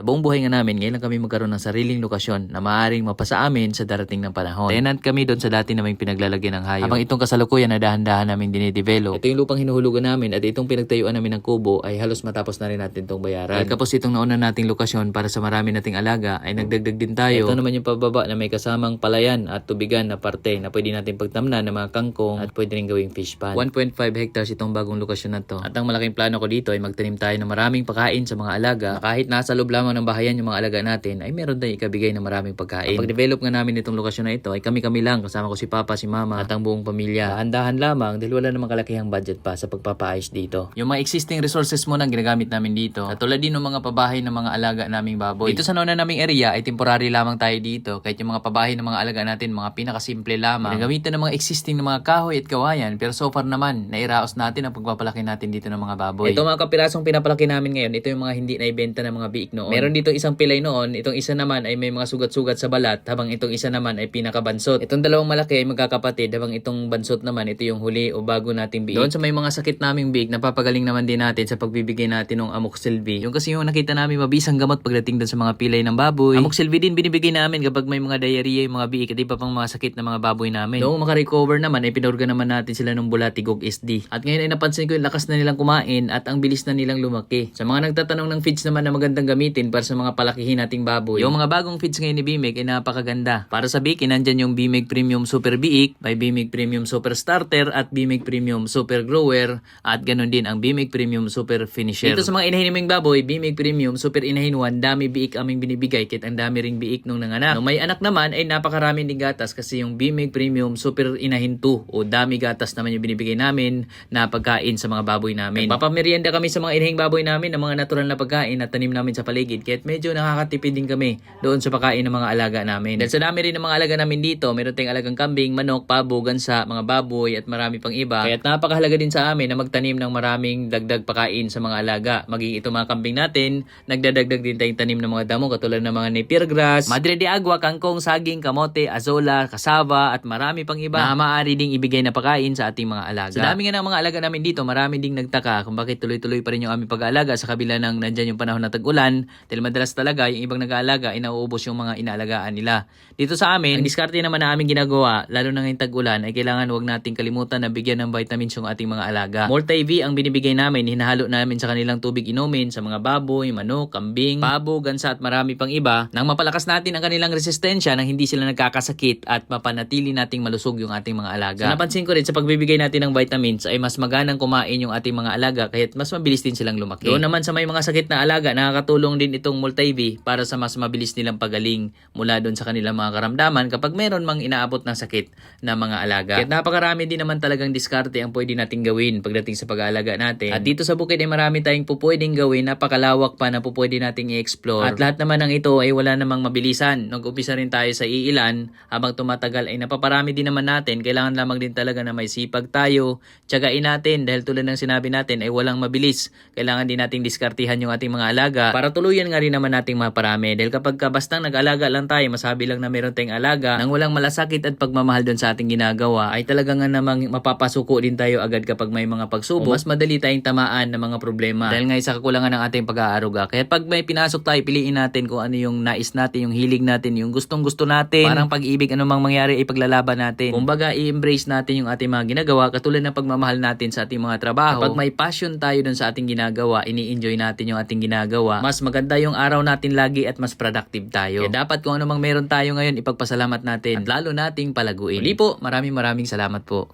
Sa buong buhay nga namin, ngayon lang kami magkaroon ng sariling lokasyon na maaaring mapasa amin sa darating ng panahon. Tenant kami doon sa dati naming pinaglalagyan ng hayop. Habang itong kasalukuyan na dahan-dahan namin dinidevelop. Ito yung lupang hinuhulugan namin at itong pinagtayuan namin ng kubo ay halos matapos na rin natin itong bayaran. At kapos itong nauna nating lokasyon para sa marami nating alaga ay nagdagdag din tayo. Ito naman yung pababa na may kasamang palayan at tubigan na parte na pwede natin pagtamnan ng mga kangkong at pwede rin gawing fish pond. 1.5 hectares itong bagong lokasyon na to. At ang malaking plano ko dito ay magtanim tayo ng maraming pagkain sa mga alaga na kahit nasa loob lamang ng bahayan yung mga alaga natin ay meron tayong ikabigay ng maraming pagkain. Pag develop nga namin itong lokasyon na ito ay kami-kami lang kasama ko si Papa, si Mama at ang buong pamilya. Dahan-dahan lamang dahil wala namang kalakihang budget pa sa pagpapaayos dito. Yung mga existing resources mo nang ginagamit namin dito. Katulad din ng mga pabahay ng mga alaga naming baboy. Dito sa nauna naming area ay temporary lamang tayo dito kahit yung mga pabahay ng mga alaga natin mga pinakasimple lamang. Ginagamitan ng mga existing ng mga kahoy at kawayan pero so far naman nairaos natin ang pagpapalaki natin dito ng mga baboy. Ito mga kapirasong pinapalaki namin ngayon, ito yung mga hindi naibenta ng mga biik noon. Meron dito isang pilay noon, itong isa naman ay may mga sugat-sugat sa balat habang itong isa naman ay pinakabansot. Itong dalawang malaki ay magkakapatid habang itong bansot naman ito yung huli o bago nating biik. Doon sa may mga sakit naming biik, napapagaling naman din natin sa pagbibigay natin ng amoxilvi. Yung kasi yung nakita namin mabisang gamot pagdating doon sa mga pilay ng baboy. Amoxilvi din binibigay namin kapag may mga diarrhea yung mga biik at iba pang mga sakit na mga baboy namin. Noong makarecover naman ay pinurga naman natin sila ng bulatigog SD. At ngayon ay napansin ko yung lakas na nilang kumain at ang bilis na nilang lumaki. Sa mga nagtatanong ng feeds naman na magandang gamitin para sa mga palakihin nating baboy. Yung mga bagong feeds ngayon ni Bimig ay napakaganda. Para sa Biik, nandyan yung Bimig Premium Super Biik, by Bimig Premium Super Starter at Bimig Premium Super Grower at ganun din ang Bimig Premium Super Finisher. Dito sa mga inahin naming baboy, Bimig Premium Super Inahin 1, dami biik aming binibigay kahit ang dami ring biik nung nanganak. Nung may anak naman ay napakarami ding gatas kasi yung Bimig Premium Super Inahin 2 o dami gatas naman yung binibigay namin na pagkain sa mga baboy namin. Papamerienda kami sa mga inahing baboy namin ng mga natural na pagkain na tanim namin sa paligid kahit medyo nakakatipid din kami doon sa pagkain ng mga alaga namin. Dahil sa dami rin ng mga alaga namin dito, meron tayong alagang kambing, manok, pabo, gansa, mga baboy at marami pang iba. Kaya napakahalaga din sa amin na magtanim ng maraming dagdag pagkain sa mga alaga. Maging ito mga kambing natin, nagdadagdag din tayong tanim ng mga damo katulad ng mga napier grass, madre de agua, kangkong, saging, kamote, azola, kasaba at marami pang iba na maaari ding ibigay na pagkain sa ating mga alaga. Sa dami nga ng mga alaga namin dito, marami ding nagtaka kung bakit tuloy-tuloy pa rin yung aming pag-aalaga sa kabila ng nandyan yung panahon na tag-ulan dahil madalas talaga yung ibang nag-aalaga ay nauubos yung mga inaalagaan nila. Dito sa amin, ang diskarte naman na aming ginagawa, lalo na ngayong tag-ulan, ay kailangan wag nating kalimutan na bigyan ng vitamins yung ating mga alaga. Multi-V ang binibigay namin, hinahalo namin sa kanilang tubig inumin sa mga baboy, manok, kambing, pabo, gansa at marami pang iba nang mapalakas natin ang kanilang resistensya nang hindi sila nagkakasakit at mapanatili nating malusog yung ating mga alaga. So napansin ko rin sa pagbibigay natin ng vitamins ay mas maganang kumain yung ating mga alaga kahit mas mabilis din silang lumaki. Doon naman sa may mga sakit na alaga, nakakatulong din itong multi-V para sa mas mabilis nilang pagaling mula doon sa kanilang mga karamdaman kapag meron mang inaabot ng sakit na mga alaga. Kahit napakarami din naman talagang diskarte ang pwede nating gawin pagdating sa pag-aalaga natin. At dito sa bukid ay marami tayong pupwedeng gawin, napakalawak pa na pupwede nating i-explore. At lahat naman ng ito ay wala namang mabilisan. Nag-umpisa rin tayo sa iilan, habang tumatagal ay napaparami din naman natin. Kailangan lamang din talaga na may sipag tayo, tiyagain natin dahil tulad ng sinabi natin ay walang mabilis. Kailangan din nating diskartihan yung ating mga alaga para tuluyan nga rin naman nating maparami. Dahil kapag ka bastang nag-alaga lang tayo, masabi lang na meron tayong alaga, nang walang malasakit at pagmamahal doon sa ating ginagawa, ay talaga nga namang mapapasuko din tayo agad kapag may mga pagsubok. Mas madali tayong tamaan ng mga problema. Dahil nga sa kakulangan ng ating pag-aaruga. Kaya pag may pinasok tayo, piliin natin kung ano yung nais natin, yung hilig natin, yung gustong gusto natin. Parang pag-ibig, anumang mangyari ay paglalaban natin. Kumbaga, i-embrace natin yung ating mga ginagawa katulad ng pagmamahal natin sa ating mga trabaho. Kapag may passion tayo dun sa ating ginagawa, ini-enjoy natin yung ating ginagawa, mas maganda yung araw natin lagi at mas productive tayo. Kaya dapat kung anumang meron tayo ngayon, ipagpasalamat natin at lalo nating palaguin. Muli po, maraming maraming salamat po.